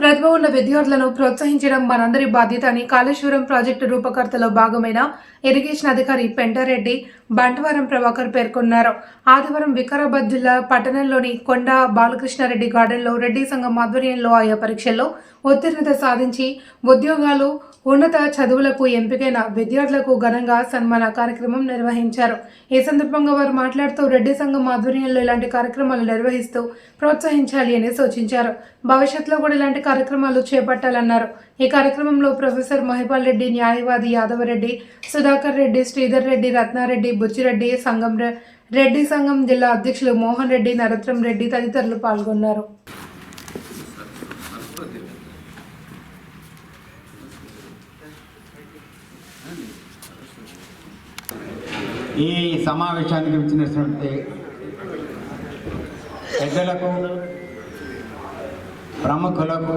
ప్రతిభ ఉన్న విద్యార్థులను ప్రోత్సహించడం మనందరి బాధ్యత అని కాళేశ్వరం ప్రాజెక్టు రూపకర్తలో భాగమైన ఇరిగేషన్ అధికారి పెంటారెడ్డి బంటవరం ప్రభాకర్ పేర్కొన్నారు. ఆదివారం వికారాబాద్ జిల్లా పట్టణంలోని కొండ బాలకృష్ణారెడ్డి గార్డెన్లో రెడ్డి సంఘం ఆధ్వర్యంలో ఆయా పరీక్షల్లో ఉత్తీర్ణత సాధించి ఉద్యోగాలు ఉన్నత చదువులకు ఎంపికైన విద్యార్థులకు ఘనంగా సన్మాన కార్యక్రమం నిర్వహించారు. ఈ సందర్భంగా వారు మాట్లాడుతూ రెడ్డి సంఘం ఆధ్వర్యంలో ఇలాంటి కార్యక్రమాలు నిర్వహిస్తూ ప్రోత్సహించాలి అని సూచించారు. భవిష్యత్తులో కూడా ఇలాంటి కార్యక్రమాలు చేపట్టాలన్నారు. ఈ కార్యక్రమంలో ప్రొఫెసర్ మహిపాల్ రెడ్డి న్యాయవాది యాదవరెడ్డి సుధాకర్ రెడ్డి శ్రీధర్ రెడ్డి రత్నారెడ్డి బుచ్చిరెడ్డి సంఘం రెడ్డి సంఘం జిల్లా అధ్యక్షులు మోహన్ రెడ్డి నరత్రం రెడ్డి తదితరులు పాల్గొన్నారు. ఈ సమావేశానికి వచ్చినటువంటి పెద్దలకు ప్రముఖులకు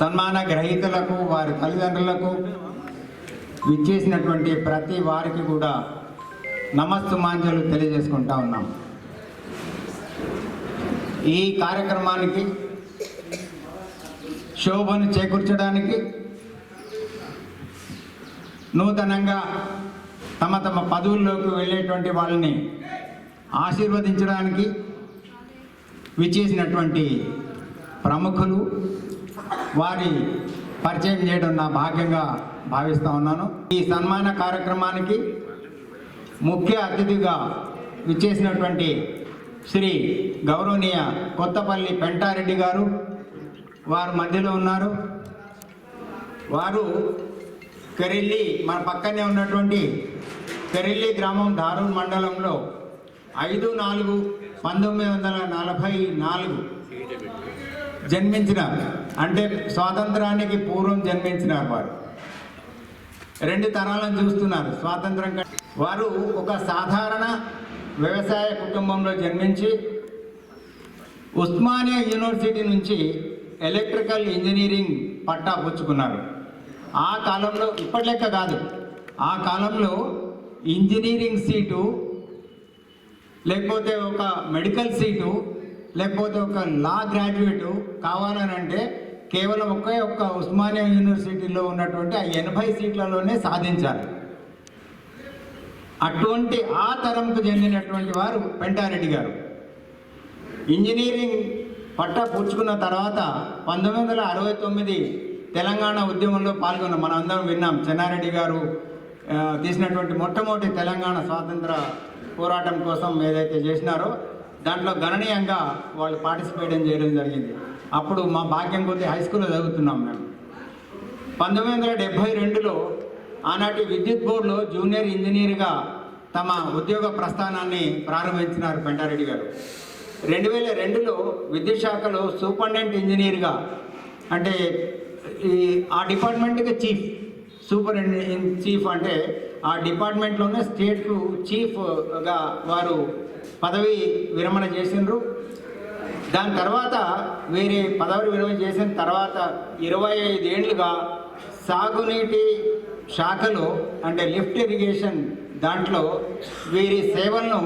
సన్మాన గ్రహీతలకు వారి తల్లిదండ్రులకు విచ్చేసినటువంటి ప్రతి వారికి కూడా నమస్తుమాంజలు తెలియజేసుకుంటా ఉన్నాం. ఈ కార్యక్రమానికి శోభను చేకూర్చడానికి నూతనంగా తమ తమ పదవుల్లోకి వెళ్ళేటువంటి వాళ్ళని ఆశీర్వదించడానికి విచ్చేసినటువంటి ప్రముఖులు వారి పరిచయం చేయడం నా భాగ్యంగా భావిస్తూ ఉన్నాను. ఈ సన్మాన కార్యక్రమానికి ముఖ్య అతిథిగా విచ్చేసినటువంటి శ్రీ గౌరవనీయ కొత్తపల్లి పెంటారెడ్డి గారు వారు మధ్యలో ఉన్నారు. వారు కరిల్లి మన పక్కనే ఉన్నటువంటి కరిల్లి గ్రామం దారూర్ మండలంలో ఐదు నాలుగు పంతొమ్మిది వందల నలభై నాలుగు జన్మించినారు అంటే స్వాతంత్రానికి పూర్వం జన్మించినారు వారు. రెండు తరాలను చూస్తున్నారు స్వాతంత్రం కంటే వారు ఒక సాధారణ వ్యవసాయ కుటుంబంలో జన్మించి ఉస్మానియా యూనివర్సిటీ నుంచి ఎలక్ట్రికల్ ఇంజనీరింగ్ పట్టా పుచ్చుకున్నారు. ఆ కాలంలో ఇప్పటి లెక్క కాదు. ఆ కాలంలో ఇంజనీరింగ్ సీటు లేకపోతే ఒక మెడికల్ సీటు లేకపోతే ఒక లా గ్రాడ్యుయేటు కావాలని అంటే కేవలం ఒకే ఒక్క ఉస్మానియా యూనివర్సిటీలో ఉన్నటువంటి ఆ ఎనభై సీట్లలోనే సాధించాలి. అటువంటి ఆ తరంకు చెందినటువంటి వారు పెంటారెడ్డి గారు. ఇంజనీరింగ్ పట్టా పుచ్చుకున్న తర్వాత పంతొమ్మిది వందల అరవై తొమ్మిది తెలంగాణ ఉద్యమంలో పాల్గొన్న మనం అందరం విన్నాం చెన్నారెడ్డి గారు తీసినటువంటి మొట్టమొదటి తెలంగాణ స్వాతంత్ర పోరాటం కోసం ఏదైతే చేసినారో దాంట్లో గణనీయంగా వాళ్ళు పార్టిసిపేట్ చేయడం జరిగింది. అప్పుడు మా భాగ్యం కొద్ది హై స్కూల్లో చదువుతున్నాం మేము. పంతొమ్మిది వందల డెబ్భై రెండులో ఆనాటి విద్యుత్ బోర్డులో జూనియర్ ఇంజనీర్గా తమ ఉద్యోగ ప్రస్థానాన్ని ప్రారంభించినారు పెంటారెడ్డి గారు. రెండు వేల రెండులో విద్యుత్ శాఖలో సూపరింటెండెంట్ ఇంజనీర్గా అంటే ఈ ఆ డిపార్ట్మెంట్కి చీఫ్ సూపర్ చీఫ్ అంటే ఆ డిపార్ట్మెంట్లోనే స్టేట్కు చీఫ్గా వారు పదవి విరమణ చేసిండ్రు. దాని తర్వాత వేరే పదవి విరమణ చేసిన తర్వాత ఇరవై ఐదేళ్ళుగా సాగునీటి శాఖలో అంటే లిఫ్ట్ ఇరిగేషన్ దాంట్లో వీరి సేవలను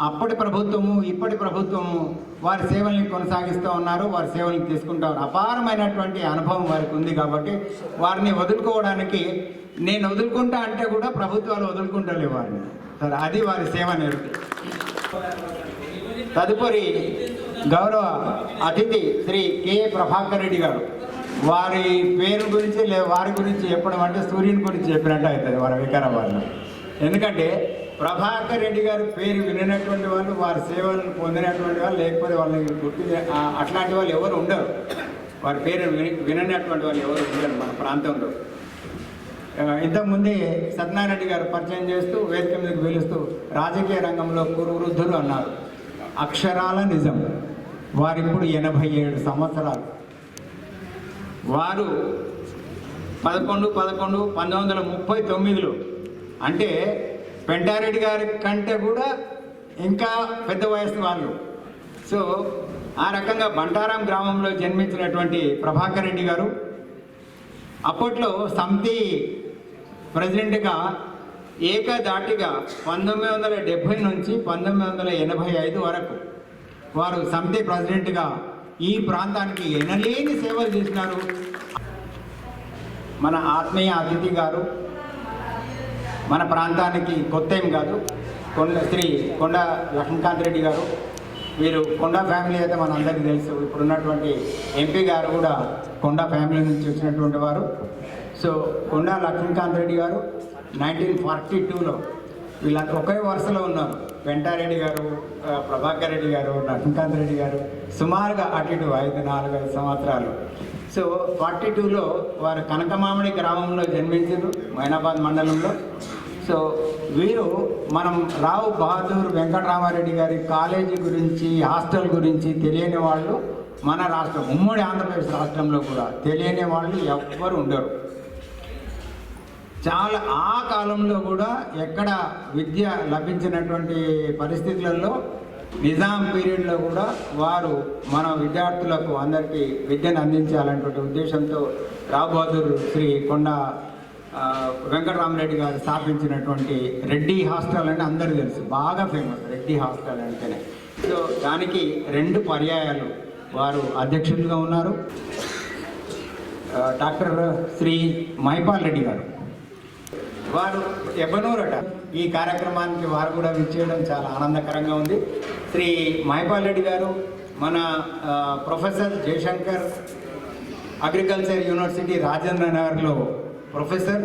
అప్పటి ప్రభుత్వము ఇప్పటి ప్రభుత్వము వారి సేవల్ని కొనసాగిస్తూ ఉన్నారు వారి సేవల్ని తీసుకుంటారు అపారమైనటువంటి అనుభవం వారికి ఉంది కాబట్టి వారిని వదులుకోవడానికి నేను వదులుకుంటా అంటే కూడా ప్రభుత్వాలు వదులుకుంటలే వారిని. సరే అది వారి సేవ నేర్పి తదుపరి గౌరవ అతిథి శ్రీ కె. ప్రభాకర్ రెడ్డి గారు. వారి పేరు గురించి లే వారి గురించి చెప్పడం అంటే సూర్యుని గురించి చెప్పినట్టు అవుతుంది వారి వికారాబాద్లో ఎందుకంటే ప్రభాకర్ రెడ్డి గారు పేరు వినటువంటి వాళ్ళు వారి సేవలను పొందినటువంటి వాళ్ళు లేకపోతే వాళ్ళని గుర్తు అట్లాంటి వాళ్ళు ఎవరు ఉండరు. వారి పేరు విననటువంటి వాళ్ళు ఎవరు ఉండరు మన ప్రాంతంలో. ఇంతకుముందే సత్యనారాయణ గారు పరిచయం చేస్తూ వేదిక మీదకి పిలుస్తూ రాజకీయ రంగంలో కురువృద్ధులు అన్నారు. అక్షరాల నిజం. వారిప్పుడు ఎనభై ఏడు సంవత్సరాలు. వారు పదకొండు పదకొండు పంతొమ్మిది వందల ముప్పై తొమ్మిదిలో అంటే పెంటారెడ్డి గారి కంటే కూడా ఇంకా పెద్ద వయసు వాళ్ళు. సో ఆ రకంగా బంటారాం గ్రామంలో జన్మించినటువంటి ప్రభాకర్ రెడ్డి గారు అప్పట్లో సమితి ప్రెసిడెంట్గా ఏకదాటిగా పంతొమ్మిది వందల డెబ్భై నుంచి పంతొమ్మిది వందల ఎనభై ఐదు వరకు వారు సమితి ప్రెసిడెంట్గా ఈ ప్రాంతానికి ఎనలేని సేవలు చేసినారు. మన ఆత్మీయ అతిథి గారు మన ప్రాంతానికి కొత్త ఏం కాదు. కొండ శ్రీ కొండ లక్ష్మీకాంత్ రెడ్డి గారు వీరు కొండ ఫ్యామిలీ అయితే మన అందరికీ తెలుసు. ఇప్పుడున్నటువంటి ఎంపీ గారు కూడా కొండ ఫ్యామిలీ నుంచి వచ్చినటువంటి వారు. సో కొండ లక్ష్మీకాంత్ రెడ్డి గారు నైన్టీన్ ఫార్టీ టూలో వీళ్ళ ఒకే వరుసలో ఉన్నారు. వెంటారెడ్డి గారు ప్రభాకర్ రెడ్డి గారు లక్ష్మీకాంత్ రెడ్డి గారు సుమారుగా అటు ఇటు ఐదు నాలుగు ఐదు సంవత్సరాలు. సో ఫార్టీ టూలో వారు కనకమామిడి గ్రామంలో జన్మించారు మైనాబాద్ మండలంలో. సో వీరు మనం రావు బహదూర్ వెంకటరామారెడ్డి గారి కాలేజీ గురించి హాస్టల్ గురించి తెలియని వాళ్ళు మన రాష్ట్రం ఉమ్మడి ఆంధ్రప్రదేశ్ రాష్ట్రంలో కూడా తెలియని వాళ్ళు ఎవ్వరు ఉండరు. చాలా ఆ కాలంలో కూడా ఎక్కడ విద్య లభించినటువంటి పరిస్థితులలో నిజాం పీరియడ్లో కూడా వారు మన విద్యార్థులకు అందరికీ విద్యను అందించాలనేటువంటి ఉద్దేశంతో రావు బహదూర్ శ్రీ కొండ వెంకటరామరెడ్డి గారు స్థాపించినటువంటి రెడ్డి హాస్టల్ అని అందరూ తెలుసు. బాగా ఫేమస్ రెడ్డి హాస్టల్ అంటేనే. సో దానికి రెండు పర్యాయాలు వారు అధ్యక్షులుగా ఉన్నారు. డాక్టర్ శ్రీ మహిపాల్ రెడ్డి గారు. వారు ఎబ్బనూరట ఈ కార్యక్రమానికి వారు కూడా విచ్చేయడం చాలా ఆనందకరంగా ఉంది. శ్రీ మహిపాల్ రెడ్డి గారు మన professor Jayashankar agriculture university Rajendra నగర్లో professor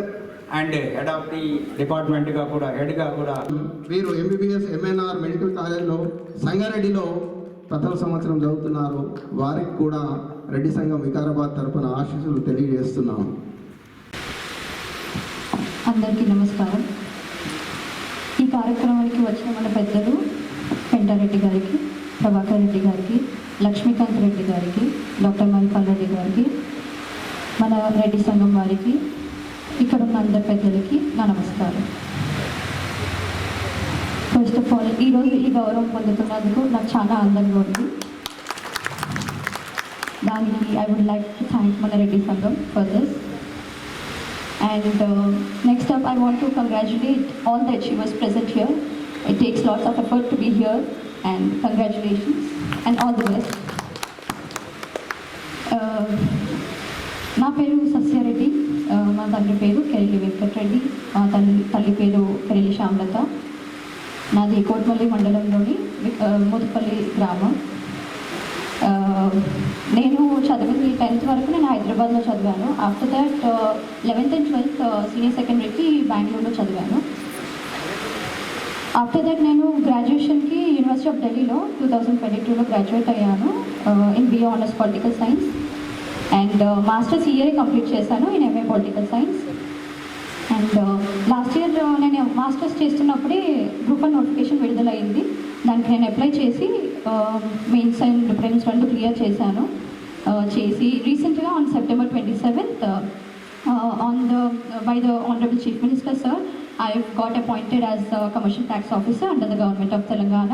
and head of the డిపార్ట్మెంట్గా కూడా హెడ్గా కూడా. వీరు ఎంబీబీఎస్ ఎంఎన్ఆర్ మెడికల్ కాలేజ్లో సంగారెడ్డిలో ప్రథమ సంవత్సరం చదువుతున్నారు. వారికి కూడా రెడ్డి సంఘం వికారాబాద్ తరపున ఆశీస్సులు తెలియజేస్తున్నాం అందరికీ నమస్కారం. ఈ కార్యక్రమానికి వచ్చిన మన పెద్దలు పెంటారెడ్డి గారికి ప్రభాకర్ రెడ్డి గారికి లక్ష్మీకాంత్ రెడ్డి గారికి డాక్టర్ మహిపాల్ రెడ్డి గారికి మన రెడ్డి సంఘం వారికి ఇక్కడ ఉన్న అందరి పెద్దలకి నా నమస్కారం ఫస్ట్ ఆఫ్ ఆల్ ఈరోజు ఈ గౌరవం పొందుతున్నందుకు నాకు చాలా ఆనందంగా ఉంది దానికి I would like to thank మన రెడ్డి సంఘం for this And uh, next up, I want to congratulate all the achievers present here. It takes lots of effort to be here, and congratulations and all the best. Uh, నా పేరు సస్యారెడ్డి uh, మా తండ్రి పేరు కెరళి వెంకటరెడ్డి. మా తల్లి తల్లి పేరు కెరళి శ్యామలత. నాది కోట్మల్లి మండలంలోని uh, గ్రామం. నేను చదివింది టెన్త్ వరకు నేను హైదరాబాద్లో చదివాను. After that eleventh and twelfth senior సెకండరీకి బెంగళూరులో చదివాను. ఆఫ్టర్ దట్ నేను గ్రాడ్యుయేషన్కి యూనివర్సిటీ ఆఫ్ ఢిల్లీలో టూ థౌజండ్ ట్వంటీ టూలో గ్రాడ్యుయేట్ అయ్యాను. In BA honours political science and masters year complete చేశాను in MA political science and last year నేను మాస్టర్స్ చేస్తున్నప్పుడే గ్రూప్ వన్ నోటిఫికేషన్ విడుదలైంది. దానికి నేను అప్లై చేసి మెయిన్స్ అండ్ ప్రిలిమ్స్ రెండు క్లియర్ చేశాను. చేసి రీసెంట్గా on September twenty seventh on the by the honourable chief minister sir I got appointed as commercial tax officer under the government of Telangana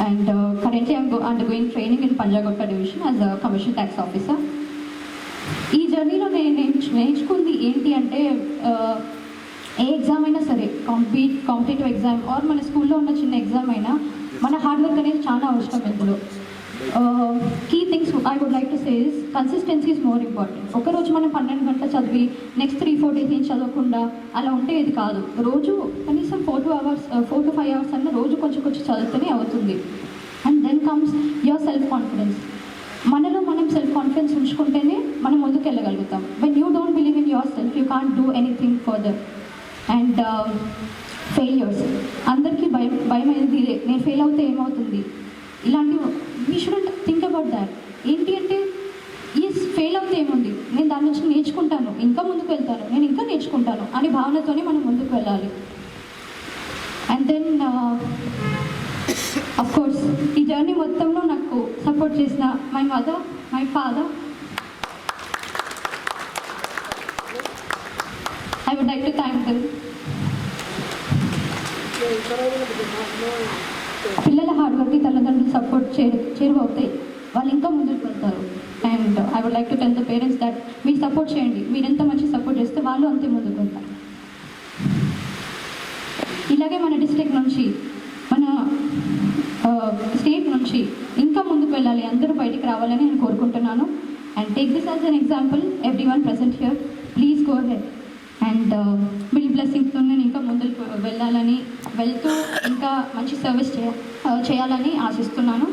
and uh, currently I'm go- undergoing training in Panjagutta division as a commercial tax officer. ఈ జర్నీలో నేను నేర్చు- నేర్చుకుంది ఏంటి అంటే ఏ exam అయినా సరే compete competitive exam are మన స్కూల్లో ఉన్న చిన్న ఎగ్జామ్ అయినా మన హార్డ్ వర్క్ అనేది చాలా అవసరం ఇందులో key things I would like to say is consistency is more important ఒకరోజు మనం పన్నెండు గంటల చదివి నెక్స్ట్ త్రీ ఫోర్ డేస్ ఏం చదవకుండా అలా ఉంటే ఇది కాదు. రోజు కనీసం four to hours four to five hours అన్న రోజు కొంచెం కొంచెం చదివితేనే అవుతుంది. And then comes your self confidence మనలో మనం సెల్ఫ్ కాన్ఫిడెన్స్ ఉంచుకుంటేనే మనం ముందుకు వెళ్ళగలుగుతాం. When you don't believe in yourself you can't do anything further and failures అందరికీ భయం భయం అనేది నేను ఫెయిల్ అవుతే ఏమవుతుంది? ఇలాంటి we shouldn't think about that ఏంటి అంటే ఈ ఫెయిల్ అవుతే ఏముంది? నేను దాని నుంచి నేర్చుకుంటాను. ఇంకా ముందుకు వెళ్తాను. నేను ఇంకా నేర్చుకుంటాను అనే భావనతోనే మనం ముందుకు వెళ్ళాలి. అండ్ దెన్ అఫ్ కోర్స్ ఈ జర్నీ మొత్తంలో నాకు సపోర్ట్ చేసిన my mother my father I would like to thank them పిల్లల హార్డ్ వర్క్కి తల్లిదండ్రులు సపోర్ట్ చే చేరువవుతాయి. వాళ్ళు ఇంకా ముందుకు వెళ్తారు. And I would like to tell the parents that మీరు సపోర్ట్ చేయండి. మీరు ఎంత మంచి సపోర్ట్ చేస్తే వాళ్ళు అంతే ముందుకు వెళ్తారు. ఇలాగే మన డిస్ట్రిక్ట్ నుంచి మన స్టేట్ నుంచి ఇంకా ముందుకు వెళ్ళాలి. అందరూ బయటికి రావాలని నేను కోరుకుంటున్నాను. And take this as an example everyone present here please go ahead and bill blessing వెళ్ళాలని వెళ్తూ ఇంకా మంచి సర్వీస్ చేయ చేయాలని ఆశిస్తున్నాను.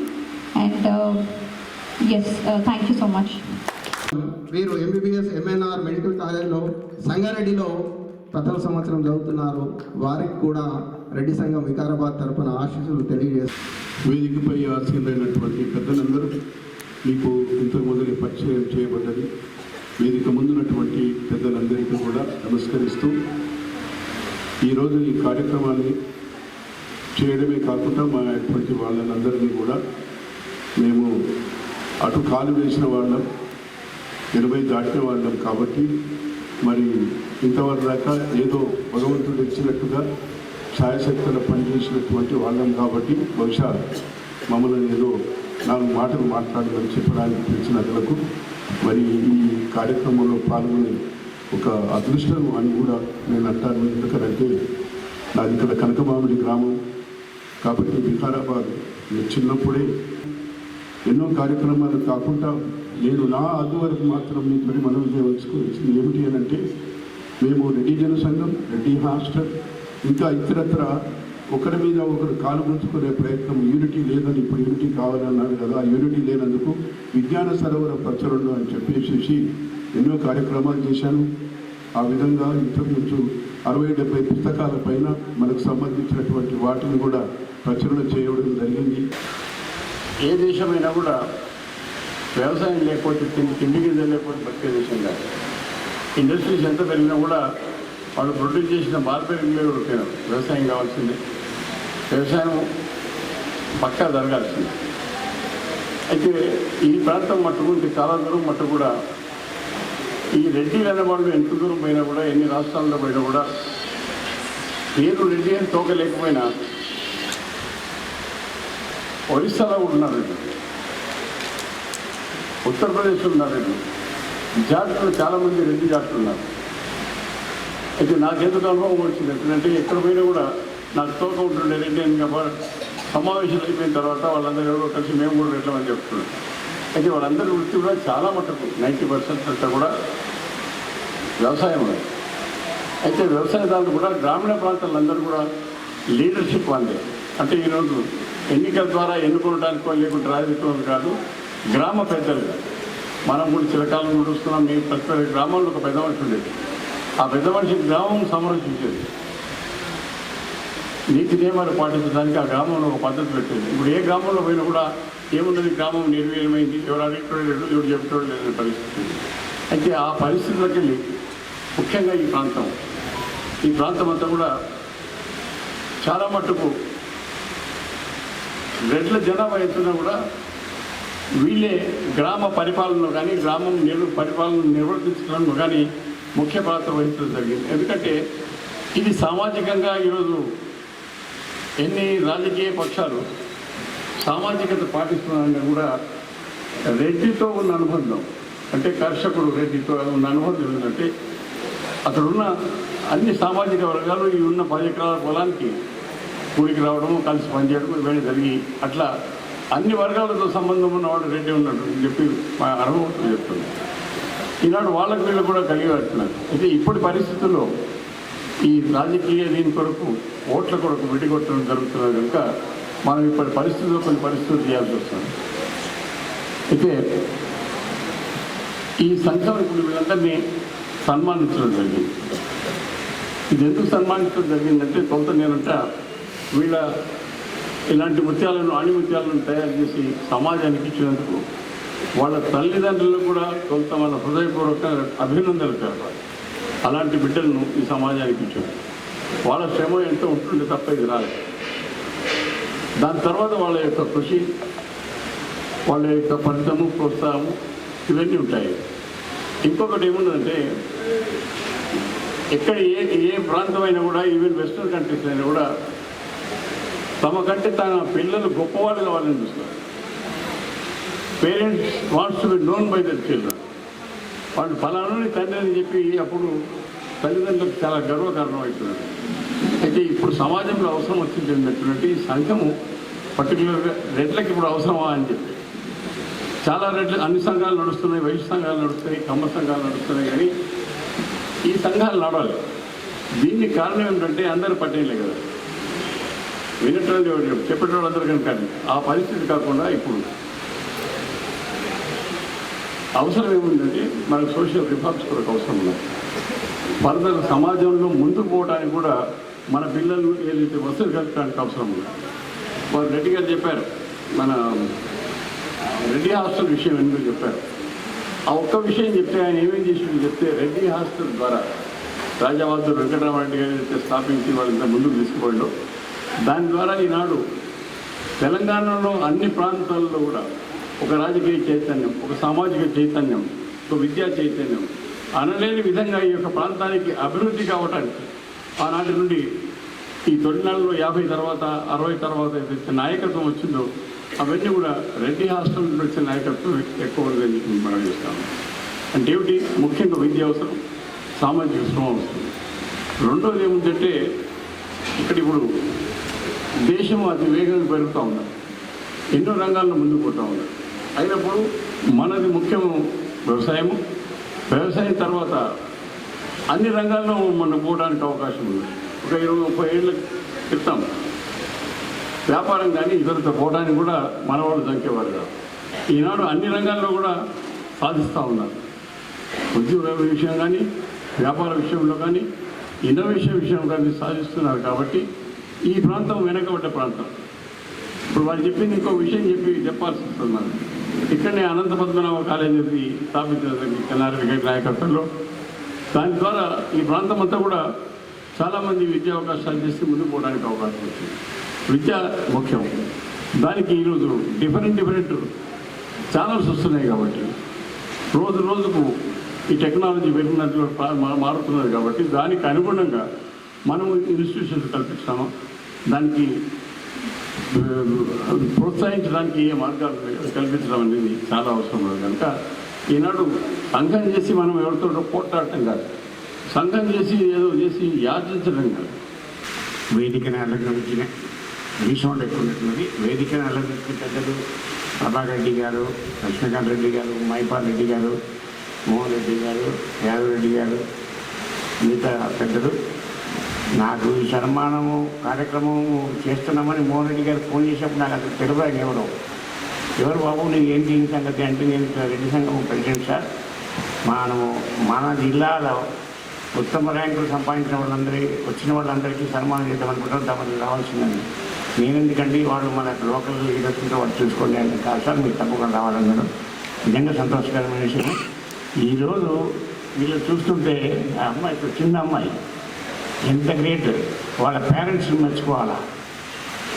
And yes thank you so much వీరు ఎంబీబీఎస్ ఎంఎన్ఆర్ మెడికల్ కాలేజ్లో సంగారెడ్డిలో ప్రథమ సంవత్సరం చదువుతున్నారు వారికి కూడా రెడ్డి సంఘం వికారాబాద్ తరపున ఆశీస్సులు తెలియజేస్తారు వేదికపై ఆసీనులైనటువంటి పెద్దలందరూ మీకు ఇంతకు ముందు పరిచయం చేయబడ్డది. వేదిక ముందున్నటువంటి పెద్దలందరికీ కూడా నమస్కరిస్తూ ఈరోజు ఈ కార్యక్రమాన్ని చేయడమే కాకుండా మా అటువంటి వాళ్ళందరినీ కూడా మేము అటు కాలు వేసిన వాళ్ళం ఇరవై దాటిన వాళ్ళం కాబట్టి మరి ఇంతవరకు దాకా ఏదో భగవంతుడు ఇచ్చినట్టుగా ఛాయశక్తులు పనిచేసినటువంటి వాళ్ళం కాబట్టి బహుశా మమ్మల్ని ఏదో నాలుగు మాటలు మాట్లాడమని చెప్పడానికి తెలిసినందులకు మరి ఈ కార్యక్రమంలో పాల్గొని ఒక అదృష్టం అని కూడా నేను అంటాను ఎందుకంటే నాది ఇక్కడ కనకమామిడి గ్రామం కాబట్టి వికారాబాద్ నేను చిన్నప్పుడే ఎన్నో కార్యక్రమాలు కాకుండా నేను నా అది వరకు మాత్రం మీతో మనవి చేయవలసుకొచ్చింది ఏమిటి అని అంటే మేము రెడ్డి జన సంఘం రెడ్డి హాస్టల్ ఇంకా ఇతరత్ర ఒకరి మీద ఒకరు కాలు ముంచుకునే ప్రయత్నం యూనిటీ లేదని ఇప్పుడు యూనిటీ కావాలన్నారు కదా యూనిటీ లేనందుకు విజ్ఞాన సరోవర ప్రచురణ అని చెప్పేసి ఎన్నో కార్యక్రమాలు చేశాను ఆ విధంగా ఇంతకుముందు అరవై డెబ్బై పుస్తకాల పైన మనకు సంబంధించినటువంటి వాటిని కూడా ప్రచురణ చేయడం జరిగింది. ఏ దేశమైనా కూడా వ్యవసాయం లేకపోతే తిండి తిండి గింజలు లేకపోతే బతికే దేశం కాదు. ఇండస్ట్రీస్ ఎంత పెరిగినా కూడా వాళ్ళు ప్రొడ్యూస్ చేసిన మార్కెటింగ్లో కూడా వ్యవసాయం కావాల్సిందే. వ్యవసాయం పక్కా జరగాల్సిందే. అయితే ఈ ప్రాంతం మట్టుకుంటే చాలా దూరం మట్టు కూడా ఈ రెడ్డి అనేవాళ్ళు ఎంత దూరం పోయినా కూడా ఎన్ని రాష్ట్రాల్లో పోయినా కూడా పేరు రెడ్డి అని తోకలేకపోయినా ఒరిస్సాలో కూడా ఉన్నారు ఉత్తరప్రదేశ్లో ఉన్నారు వీళ్ళు. చాలామంది రెడ్డి జాతులు ఉన్నారు. అయితే నాకెందుకు అనుభవం వచ్చింది ఎందుకంటే ఎక్కడ పోయినా కూడా నాకు తోక ఉంటుండే రెడ్డి అని కాబట్టి సమావేశాలు అయిపోయిన తర్వాత వాళ్ళందరూ ఎవరో కలిసి మేము కూడా రెడ్లమని చెప్తున్నాం అయితే వాళ్ళందరి వృత్తి కూడా చాలా మటుకు నైంటీ పర్సెంట్ అంతా కూడా వ్యవసాయం అయితే వ్యవసాయదారులు కూడా గ్రామీణ ప్రాంతాలందరూ కూడా లీడర్షిప్ అందే అంటే ఈరోజు ఎన్నికల ద్వారా ఎన్నుకోవడానికో లేకుంటే రాజకీయం కాదు గ్రామ పెద్దలు. మనం కూడా చిరకాలం కూడా చూస్తున్నాం మీ ప్రతి గ్రామంలో ఒక పెద్ద మనిషి ఉండేది. ఆ పెద్ద మనిషి గ్రామం సంరక్షించేది. నీతి నియమాలు పాటించడానికి ఆ గ్రామంలో ఒక పద్ధతి పెట్టేది. ఇప్పుడు ఏ గ్రామంలో పోయినా కూడా ఏమున్నది గ్రామం నిర్వీర్యమైంది ఎవరు అడిగిపోయాడు ఎవరు చెప్పేటోడు లేని పరిస్థితి. అయితే ఆ పరిస్థితులకు వెళ్ళి ముఖ్యంగా ఈ ప్రాంతం. ఈ ప్రాంతం అంతా కూడా చాలా మట్టుకు రెడ్ల జనాభా ఎత్తున కూడా వీళ్ళే గ్రామ పరిపాలనలో కానీ గ్రామం నిర్ పరిపాలన నిర్వర్తించడంలో కానీ ముఖ్య పాత్ర వహించడం జరిగింది. ఎందుకంటే ఇది సామాజికంగా ఈరోజు ఎన్ని రాజకీయ పక్షాలు సామాజికత పాటిస్తున్నారని కూడా రెడ్డితో ఉన్న అనుబంధం. అంటే కర్షకుడు రెడ్డితో ఉన్న అనుబంధం ఏంటంటే అక్కడున్న అన్ని సామాజిక వర్గాలు ఈ ఉన్న పది ఎకరాల పొలానికి కూలికి రావడం కలిసి పనిచేయడం ఇవన్నీ జరిగి అట్లా అన్ని వర్గాలతో సంబంధం ఉన్నవాడు రెడ్డి ఉన్నాడు అని చెప్పి మా అనుభవం చెప్తుంది ఈనాడు వాళ్ళకి వీళ్ళు కూడా కలిగి పెడుతున్నారు అయితే ఇప్పటి పరిస్థితుల్లో ఈ రాజకీయ దీని కొరకు ఓట్ల కొరకు విడిగొట్టడం జరుగుతున్నది కనుక మనం ఇప్పటి పరిస్థితుల్లో కొన్ని పరిస్థితులు చేయాల్సి వస్తుంది. అయితే ఈ సంక్షేమ ఇప్పుడు మీ సన్మానించడం జరిగింది. ఇది ఎందుకు సన్మానించడం జరిగిందంటే కొంత నేనంట వీళ్ళ ఇలాంటి ముత్యాలను అణి ముత్యాలను తయారు చేసి సమాజానికి ఇచ్చినందుకు వాళ్ళ తల్లిదండ్రులు కూడా కొంత మన హృదయపూర్వక అభినందనలు తెలపాలి. అలాంటి బిడ్డలను ఈ సమాజానికి ఇచ్చారు. వాళ్ళ శ్రమ ఎంతో ఉంటుంది తప్ప ఇది రాలేదు. దాని తర్వాత వాళ్ళ యొక్క కృషి వాళ్ళ యొక్క ఫలితము ప్రోత్సాహము ఇవన్నీ ఉంటాయి. ఇంకొకటి ఏముందంటే ఎక్కడ ఏ ఏ ప్రాంతమైనా కూడా ఈవెన్ వెస్టర్న్ కంట్రీస్ అయినా కూడా తమ కంటే తన పిల్లలు గొప్పవాళ్ళు కావాలని చూస్తారు. Parents wants to be known by their children వాళ్ళు ఫలానాని తండ్రి అని చెప్పి అప్పుడు తల్లిదండ్రులకు చాలా గర్వకారణం అవుతున్నారు అయితే ఇప్పుడు సమాజంలో అవసరం వచ్చింది ఏంటంటే ఈ సంఘము పర్టికులర్గా రెడ్లకి ఇప్పుడు అవసరమా అని చెప్పి. చాలా రెడ్లు అన్ని సంఘాలు నడుస్తున్నాయి వైద్య సంఘాలు నడుస్తున్నాయి కమ్మ సంఘాలు నడుస్తున్నాయి కానీ ఈ సంఘాలు నడవాలి. దీనికి కారణం ఏంటంటే అందరు పట్టేయలే కదా. వినటువంటి వాడు చెప్పేటోళ్ళు అందరూ కనుక ఆ పరిస్థితి కాకుండా ఇప్పుడు. అవసరం ఏముందంటే మనకు సోషల్ రిఫార్మ్స్ కొరకు అవసరం ఉన్నాయి ఫర్దర్ సమాజంలో ముందుకు పోవడానికి కూడా మన పిల్లలు ఏదైతే వసతులు కలగడానికి అవసరం ఉంది వారు రెడ్డి గారు చెప్పారు. మన రెడ్డి హాస్టల్ విషయం ఎందుకు చెప్పారు? ఆ ఒక్క విషయం చెప్తే ఆయన ఏమేం చేసిండు చెప్తే రెడ్డి హాస్టల్ ద్వారా రాజావాదు వెంకటరామరెడ్డి గారు అయితే స్థాపించి వాళ్ళంతా ముందుకు తీసుకుపోయాడు. దాని ద్వారా ఈనాడు తెలంగాణలో అన్ని ప్రాంతాల్లో కూడా ఒక రాజకీయ చైతన్యం ఒక సామాజిక చైతన్యం ఒక విద్యా చైతన్యం అనలేని విధంగా ఈ యొక్క ప్రాంతానికి అభివృద్ధి కావటానికి ఆనాటి నుండి ఈ తొలినాళ్ళలో యాభై తర్వాత అరవై తర్వాత ఏదైతే నాయకత్వం వచ్చిందో అవన్నీ కూడా రెడ్డి హాస్టల్ నుండి వచ్చిన నాయకత్వం ఎక్కువ ఉందని మనం చేస్తాము. అంటే ఏమిటి ముఖ్యంగా విద్య అవసరం సామాజిక శ్రమ అవసరం. రెండోది ఏముందంటే ఇక్కడ ఇప్పుడు దేశం అతి వేగంగా పెరుగుతూ ఉన్నది ఎన్నో రంగాల్లో ముందుకు పోతూ ఉన్నది అయినప్పుడు మనది ముఖ్యం వ్యవసాయము. వ్యవసాయం తర్వాత అన్ని రంగాల్లో మనం పోవడానికి అవకాశం ఉంది. ఒక ఇరవై ముప్పై ఏళ్ళ క్రితం వ్యాపారం కానీ ఇతరులతో పోవడానికి కూడా మనవాళ్ళు దక్కేవారు కాదు. ఈనాడు అన్ని రంగాల్లో కూడా సాధిస్తూ ఉన్నారు. ఉద్యోగ విషయం కానీ వ్యాపార విషయంలో కానీ ఇన్నోవేషన్ విషయం కానీ సాధిస్తున్నారు కాబట్టి ఈ ప్రాంతం వెనకబడ్డ ప్రాంతం. ఇప్పుడు వాళ్ళు చెప్పింది ఇంకో విషయం చెప్పి చెప్పాల్సి వస్తుంది ఇక్కడనే అనంత పద్మనాభ కాలేజీ స్థాపించిన తెల్లారి వికెట్ నాయకత్వంలో. దాని ద్వారా ఈ ప్రాంతం అంతా కూడా చాలామంది విద్యా అవకాశాలు చేసి ముందుకు పోవడానికి అవకాశం వచ్చింది. విద్య ముఖ్యం. దానికి ఈరోజు డిఫరెంట్ డిఫరెంట్ ఛానల్స్ వస్తున్నాయి కాబట్టి రోజు రోజుకు ఈ టెక్నాలజీ పెరిగినట్లు మారుతున్నది కాబట్టి దానికి అనుగుణంగా మనం ఇన్స్టిట్యూషన్స్ కల్పిస్తాము. దానికి ప్రోత్సహించడానికి ఏ మార్గాలు కల్పించడం అనేది చాలా అవసరం లేదు కనుక ఈనాడు సంఘం చేసి మనం ఎవరితో పోట్లాడటం కాదు. సంఘం చేసి ఏదో చేసి యాచించడం కాదు. వేదికను అలంకరించిన భీష్ముడు ఎక్కువ వేదికను అలంకరించిన పెద్దలు ప్రభాకర్ రెడ్డి గారు లక్ష్మీకాంత్ రెడ్డి గారు మైపాల్ రెడ్డి గారు మోహన్ రెడ్డి గారు యాదవ్ రెడ్డి గారు మిగతా పెద్దలు. నాకు ఈ సన్మానము కార్యక్రమము చేస్తున్నామని మోహన్ రెడ్డి గారు ఫోన్ చేసినప్పుడు నాకు అసలు తెలియదు ఆయన ఎవరు. ఎవరు బాబు నేను ఏంటి దీని సంగతి అంటే నేను రెడ్డి సంఘం ప్రెసిడెంట్ సార్. మనము మన జిల్లాలో ఉత్తమ ర్యాంకులు సంపాదించిన వాళ్ళందరి వచ్చిన వాళ్ళందరికీ సన్మానం చేద్దాం అనుకుంటాం తమకు రావాల్సిందని. నేను వాళ్ళు మన లోకల్ లీడర్స్ వాళ్ళు చూసుకోండి అని కాదు సార్ మీరు తప్పకుండా రావాలన్నారు నిజంగా సంతోషకరమైన విషయం ఈరోజు వీళ్ళు చూస్తుంటే ఆ అమ్మాయి చిన్న అమ్మాయి. ఎంత గ్రేట్. వాళ్ళ పేరెంట్స్ని మెచ్చుకోవాలా?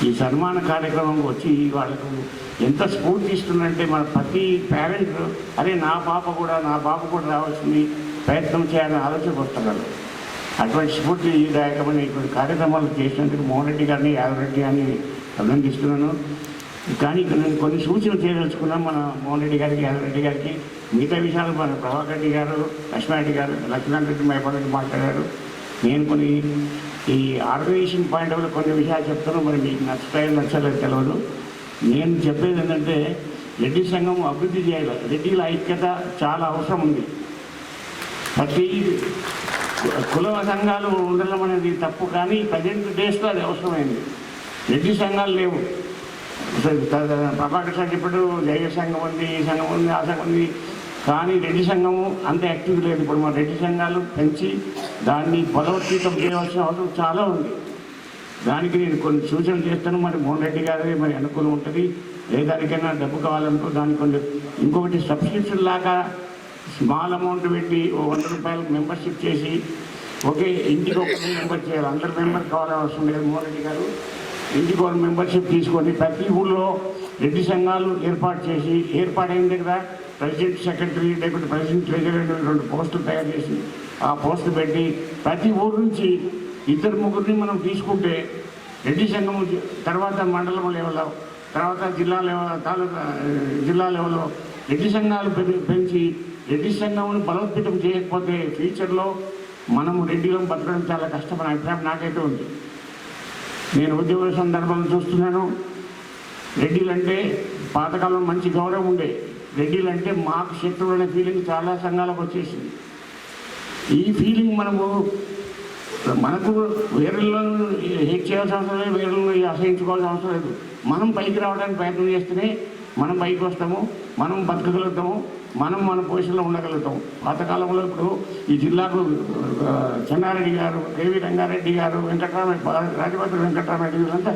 ఈ సన్మాన కార్యక్రమం వచ్చి వాళ్ళకు ఎంత స్ఫూర్తి ఇస్తుందంటే మన ప్రతి పేరెంట్ అరే నా పాప కూడా నా పాప కూడా రావాల్సింది ప్రయత్నం చేయాలని ఆలోచనకు వస్తున్నారు. అటువంటి స్ఫూర్తిదాయకమైన ఇటువంటి కార్యక్రమాలు చేసినందుకు మోహన్ రెడ్డి గారిని యాదరెడ్డి గారిని అభినందిస్తున్నాను. కానీ ఇక్కడ నేను కొన్ని సూచనలు చేయదలుచుకున్నాను మన మోహన్ రెడ్డి గారికి యాదరెడ్డి గారికి. మిగతా విషయాలు మన ప్రభాకర్ రెడ్డి గారు లక్ష్మారెడ్డి గారు లక్ష్మణ్ రెడ్డి మైపాల్ రెడ్డి మాట్లాడారు. నేను కొన్ని ఈ ఆర్గనైజేషన్ పాయింట్ ఆఫ్ కొన్ని విషయాలు చెప్తాను మరి మీకు నచ్చుతాయో నచ్చలేదు తెలియదు నేను చెప్పేది ఏంటంటే రెడ్డి సంఘం అభివృద్ధి చేయాలి. రెడ్డిల ఐక్యత చాలా అవసరం ఉంది. ప్రతి కుల సంఘాలు ఉండడం అనేది తప్పు కానీ ప్రజెంట్ డేస్లో అది అవసరమైంది. రెడ్డి సంఘాలు లేవు. అసలు ప్రభాకర్ సార్ చెప్పాడు జయ సంఘం ఉంది ఈ సంఘం ఉంది ఆ సంఘం ఉంది. కానీ రెడ్డి సంఘము అంత యాక్టివ్ లేదు. ఇప్పుడు మన రెడ్డి సంఘాలు పెంచి దాన్ని బలోపేతం చేయవలసిన అవసరం చాలా ఉంది. దానికి నేను కొన్ని సూచనలు చేస్తాను. మరి మోహన్ రెడ్డి గారి మరి అనుకూలం ఉంటుంది. ఏ దానికైనా డబ్బు కావాలనుకో దానికి కొన్ని ఇంకొకటి సబ్స్క్రిప్షన్ లాగా స్మాల్ అమౌంట్ పెట్టి ఓ వంద రూపాయలు మెంబర్షిప్ చేసి ఒకే ఇంటికి ఒక మెంబర్ చేయాలి. అందరు మెంబర్ కావాలని అవసరం లేదు మోహన్ రెడ్డి గారు. ఇంటికి ఒక మెంబర్షిప్ తీసుకొని ప్రతి ఊళ్ళో రెడ్డి సంఘాలు ఏర్పాటు చేసి ఏర్పాటైన దగ్గర ప్రెసిడెంట్ సెక్రటరీ లేకపోతే ప్రెసిడెంట్ ట్రెజరీ రెండు పోస్టులు తయారు చేసి ఆ పోస్టులు పెట్టి ప్రతి ఊరు నుంచి ఇద్దరు ముగ్గురిని మనం తీసుకుంటే రెడ్డి సంఘం తర్వాత మండలం లెవెల్లో తర్వాత జిల్లా లెవెల్ తాలూకా జిల్లా లెవెల్లో రెడ్డి సంఘాలు పెంచి రెడ్డి సంఘం బలోపేతం చేయకపోతే ఫ్యూచర్లో మనం రెడ్డిలో బతకడం చాలా కష్టమైన అభిప్రాయం నాకైతే ఉంది. నేను ఉద్యోగ సందర్భంలో చూస్తున్నాను రెడ్డిలంటే పాతకాలం మంచి గౌరవం ఉండే. రెడ్డిలంటే మాకు శత్రువులు అనే ఫీలింగ్ చాలా సంఘాలకు వచ్చేసింది. ఈ ఫీలింగ్ మనము మనకు వేరులను హెచ్ చేయాల్సిన అవసరం లేదు వేరులను ఆశ్రయించుకోవాల్సిన అవసరం లేదు. మనం పైకి రావడానికి ప్రయత్నం చేస్తేనే మనం పైకి వస్తాము మనం బతకగలుగుతాము మనం మన పొజిషన్లో ఉండగలుగుతాం. పాతకాలంలో ఇప్పుడు ఈ జిల్లాకు చెన్నారెడ్డి గారు కేవీ రంగారెడ్డి గారు వెంకటరామయ్య రాజభద్ర వెంకటరామరెడ్డి వీళ్ళంతా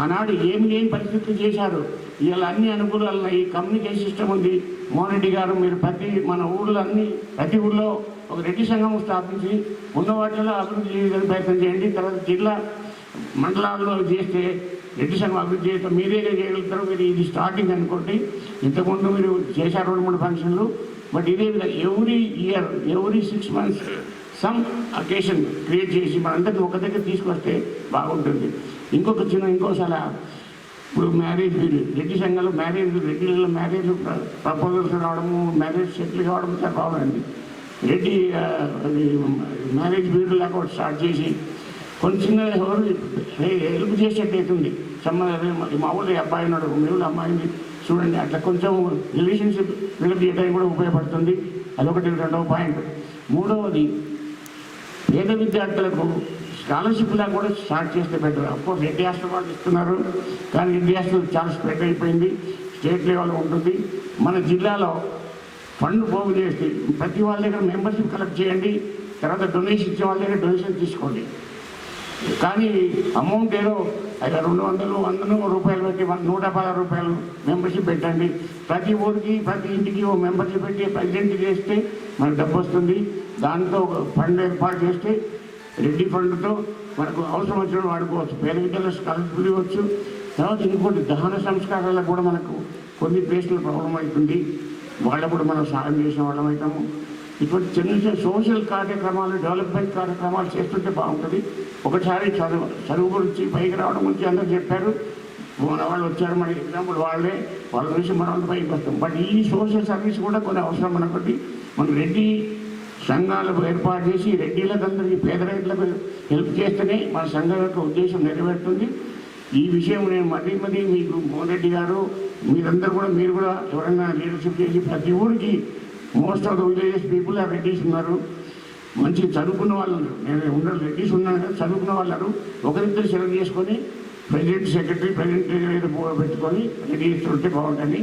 ఆనాడు ఏమి లేని పరిస్థితులు చేశారు. ఇలా అన్ని అనుకూలాలు ఈ కమ్యూనికేషన్ సిస్టమ్ ఉంది. మోహన్ రెడ్డి గారు మీరు ప్రతి మన ఊళ్ళో అన్ని ప్రతి ఊళ్ళో ఒక రెడ్డి సంఘం స్థాపించి ఉన్న వాటిలో అభివృద్ధి చేయడానికి ప్రయత్నం చేయండి. తర్వాత జిల్లా మండలాల్లో చేస్తే ఎడిషన్ సంఘం అభివృద్ధి చేయటం మీరే చేయగలుగుతారు మీరు ఇది స్టార్టింగ్ అనుకోండి ఇంతకుముందు మీరు చేశారు రెండు మూడు ఫంక్షన్లు బట్ ఇదే విధంగా every year every six months some occasion create చేసి మనందరినీ ఒక దగ్గర తీసుకొస్తే బాగుంటుంది ఇంకొక చిన్న ఇంకోసారి ఇప్పుడు మ్యారేజ్ పీరియడ్ రెడ్డి సంఘంలో మ్యారేజ్ రెడ్డిలలో మ్యారేజ్ ప్రపోజల్స్ రావడము మ్యారేజ్ సెటిల్ కావడం చాలా బాగుందండి రెడ్డి అది మ్యారేజ్ పీరియడ్ లాగా స్టార్ట్ చేసి కొన్ని చిన్న ఎవరు హెల్ప్ చేసేటట్టు అవుతుంది సంబంధం మా అబ్బాయి ఉన్నాడు మీ అమ్మాయిని చూడండి అట్లా కొంచెం రిలేషన్షిప్ డెవలప్ చేయడానికి కూడా ఉపయోగపడుతుంది. అదొకటి రెండవ పాయింట్ మూడవది పేద విద్యార్థులకు స్కాలర్షిప్ లాగా కూడా స్టార్ట్ చేస్తే బెటర్ అఫ్కోర్స్ రెడ్డి హాస్టల్ వాళ్ళు ఇస్తున్నారు కానీ రెడ్డి హాస్టల్ చాలా స్ప్రెడ్ అయిపోయింది. స్టేట్ లెవెల్ ఉంటుంది. మన జిల్లాలో ఫండ్ పోగు చేసి ప్రతి వాళ్ళ దగ్గర మెంబర్షిప్ కలెక్ట్ చేయండి. తర్వాత డొనేషన్ ఇచ్చే వాళ్ళ దగ్గర డొనేషన్ తీసుకోండి. కానీ అమౌంట్ ఏదో అయితే రెండు వందలు వందలు రూపాయలు పెట్టి నూట పదహారు రూపాయలు మెంబర్షిప్ పెట్టండి. ప్రతి ఊరికి ప్రతి ఇంటికి ఓ మెంబర్షిప్ పెట్టి ప్రజెంట్ చేస్తే మనకు డబ్బు వస్తుంది. దాంతో ఒక ఫండ్ ఏర్పాటు చేస్తే రెడ్డి ఫండ్తో మనకు అవసరం వచ్చిన వాడుకోవచ్చు. పేద విద్యలో స్కాలర్షిప్ ఇవ్వచ్చు. తర్వాత ఇంకోటి దహన సంస్కారాలకు కూడా మనకు కొన్ని ప్లేస్లో ప్రాబ్లం అవుతుంది. వాళ్ళకు కూడా మనం సాయం చేసిన వాళ్ళం అవుతాము. ఇటువంటి చిన్న చిన్న సోషల్ కార్యక్రమాలు డెవలప్మెంట్ కార్యక్రమాలు చేస్తుంటే బాగుంటుంది. ఒకసారి చదువు చదువు గురించి పైకి రావడం గురించి అందరూ చెప్పారు. మన వాళ్ళు వచ్చారు మన ఎగ్జాంపుల్ వాళ్ళే. వాళ్ళ గురించి మనం అంత పైకి వస్తాం. బట్ ఈ సోషల్ సర్వీస్ కూడా కొన్ని అవసరం మనకొట్టి మన రెడ్డి సంఘాలు ఏర్పాటు చేసి రెడ్డిలకందరికీ పేద రైతులకు హెల్ప్ చేస్తేనే మన సంఘం యొక్క ఉద్దేశం నెరవేరుతుంది. ఈ విషయం నేను మరీ మరీ మీకు మోహన్ రెడ్డి గారు మీరందరూ కూడా మీరు కూడా ఎవరైనా లీడర్షిప్ చేసి ప్రతి ఊరికి most of the villages people are Reddys ఉన్నారు. మంచి చదువుకున్న వాళ్ళు నేను ఉండరు రెడ్డిస్ ఉన్నాను కదా చదువుకున్న వాళ్ళు ఒకరిద్దరు సెలెక్ట్ చేసుకొని ప్రెసిడెంట్ సెక్రటరీ ప్రెసిడెంట్ పెట్టుకొని రెడీ చేస్తుంటే బాగుంటుంది.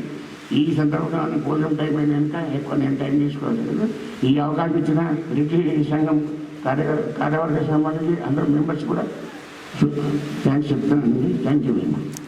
ఈ సందర్భంగా భోజనం టైం అయినాక ఎక్కువ నేను టైం తీసుకోలేదు. ఈ అవకాశం ఇచ్చిన రెడ్డి సంఘం కార్య కార్యవర్గ సంబంధించి అందరూ మెంబర్స్ కూడా థ్యాంక్స్ చెప్తానండి థ్యాంక్ యూ వెరీ మచ్